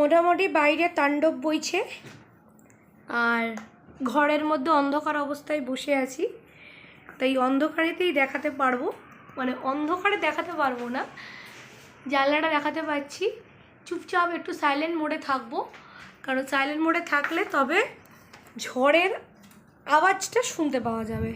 মোটামুটি বাইরে তাণ্ডব বইছে। আর ঘরের মধ্যে অন্ধকার অবস্থায় বসে আছি। তাই অন্ধকারেতেই দেখাতে পারব। মানে অন্ধকারে দেখাতে পারব না। জানলাটা দেখাতে পাচ্ছি। চুপচাপ একটু সাইলেন্ট মোডে থাকব। কারণ সাইলেন্ট মোডে থাকলে তবে ঝড়ের আওয়াজটা শুনতে পাওয়া যাবে।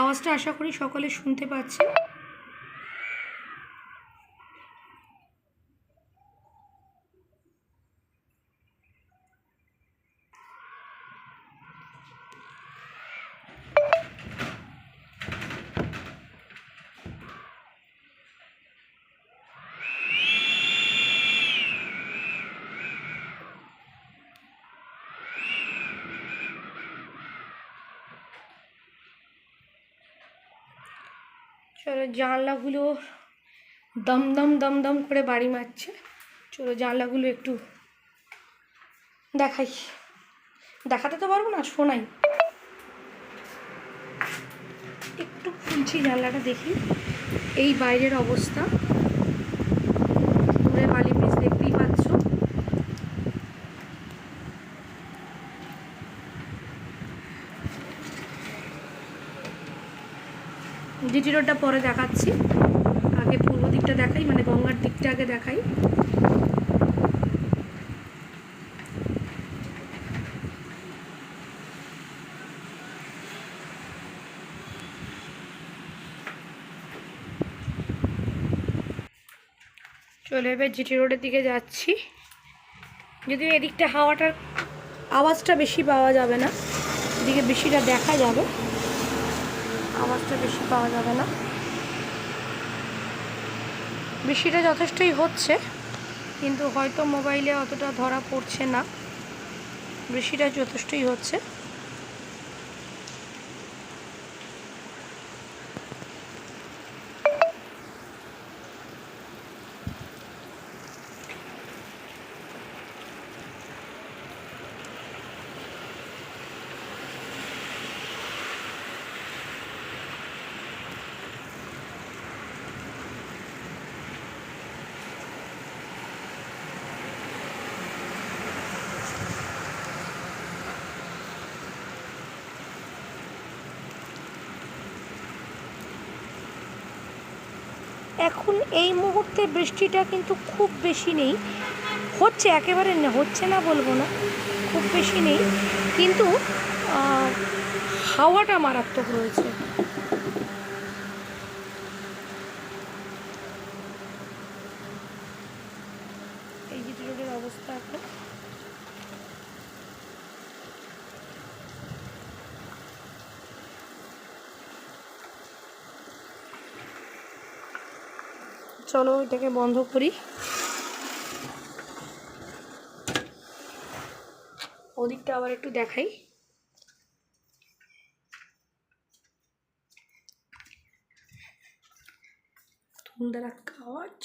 আওয়াজটা আশা করি সকলে শুনতে পাচ্ছে। চলো জানলাগুলো দম দম দম দম করে বাড়ি মারছে। চলো জানলাগুলো একটু দেখাই। দেখাতে তো পারব না, শোনাই। একটু খুলছি জানলাটা, দেখি। এই বাইরের অবস্থা। দূরে বালি ব্রিজ দেখতেই পাচ্ছ জিটি রোডটা পরে দেখাচ্ছি। আগে পূর্ব দিকটা দেখাই মানে গঙ্গার দিকটা আগে দেখাই। চলে এবার জিটি রোডের দিকে যাচ্ছি। যদিও এদিকটা হাওয়াটার আওয়াজটা বেশি পাওয়া যাবে না, এদিকে বেশিটা দেখা যাবে। আওয়াজটা বেশি পাওয়া যাবে না। বৃষ্টিটা যথেষ্টই হচ্ছে, কিন্তু হয়তো মোবাইলে অতটা ধরা পড়ছে না। বৃষ্টিটা যথেষ্টই হচ্ছে। এখন এই মুহূর্তে বৃষ্টিটা কিন্তু খুব বেশি নেই। হচ্ছে, একেবারে হচ্ছে না বলব না, খুব বেশি নেই। কিন্তু হাওয়াটা মারাত্মক রয়েছে। এই রোডের অবস্থা এখন। চলো এটাকে বন্ধ করি। ওদিকটা আবার একটু দেখাই। সুন্দর আওয়াজ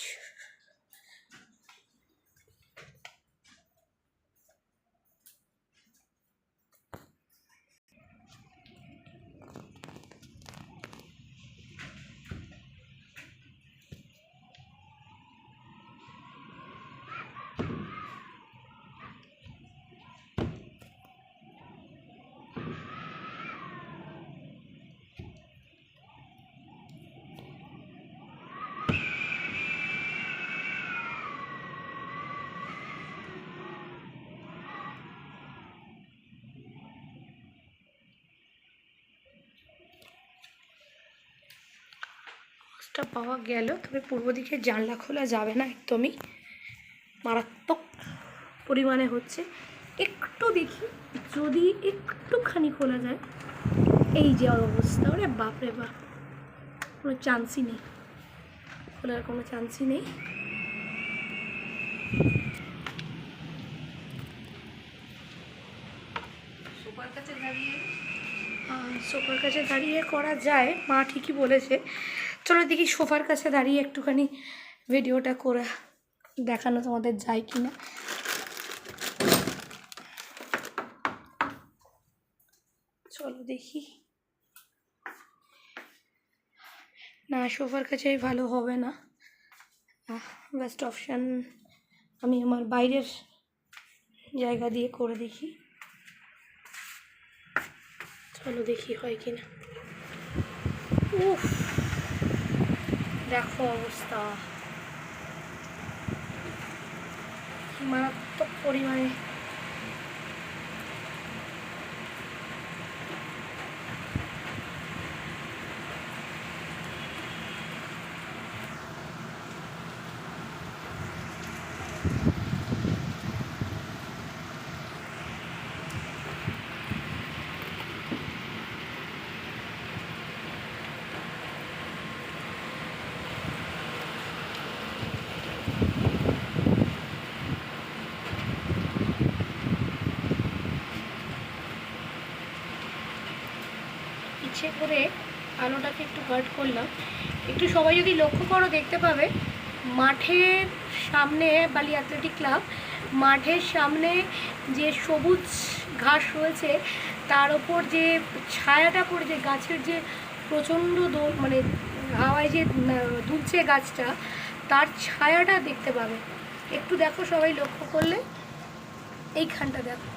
বক্সটা পাওয়া গেল, তবে পূর্ব দিকে জানলা খোলা যাবে না একদমই। মারাত্মক পরিমাণে হচ্ছে। একটু দেখি, যদি একটুখানি খোলা যায়, এই যে অবস্থা, ওরে বাপরে বাপ। কোনো চান্সই নেই। খোলার কোনো চান্সই নেই সোফার কাছে দাঁড়িয়ে আহ, সোফার কাছে দাঁড়িয়ে করা যায়। মা ঠিকই বলেছে। চলো দেখি সোফার কাছে দাঁড়িয়ে একটুখানি ভিডিওটা করে দেখানো তোমাদের যায় কি না চলো দেখি। না, সোফার কাছেই ভালো হবে না। বেস্ট অপশান আমি আমার বাইরের জায়গা দিয়ে করে দেখি। চলো দেখি হয় কিনা উফ দেখো অবস্থা। মারাত্মক পরিমাণে ইচ্ছে করে আলোটাকে একটু কাট করলাম। একটু সবাই যদি লক্ষ্য করো, দেখতে পাবে মাঠের সামনে বালি অ্যাথলেটিক ক্লাব মাঠের সামনে যে সবুজ ঘাস রয়েছে, তার ওপর যে ছায়াটা পড়েছে গাছের যে প্রচণ্ড দোল মানে হাওয়ায় যে দুলছে গাছটা, তার ছায়াটা দেখতে পাবে। একটু দেখো সবাই লক্ষ্য করলে। এইখানটা দেখো।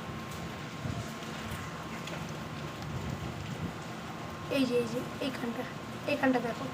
এই যে এই যে এইখানটা এইখানটা দেখো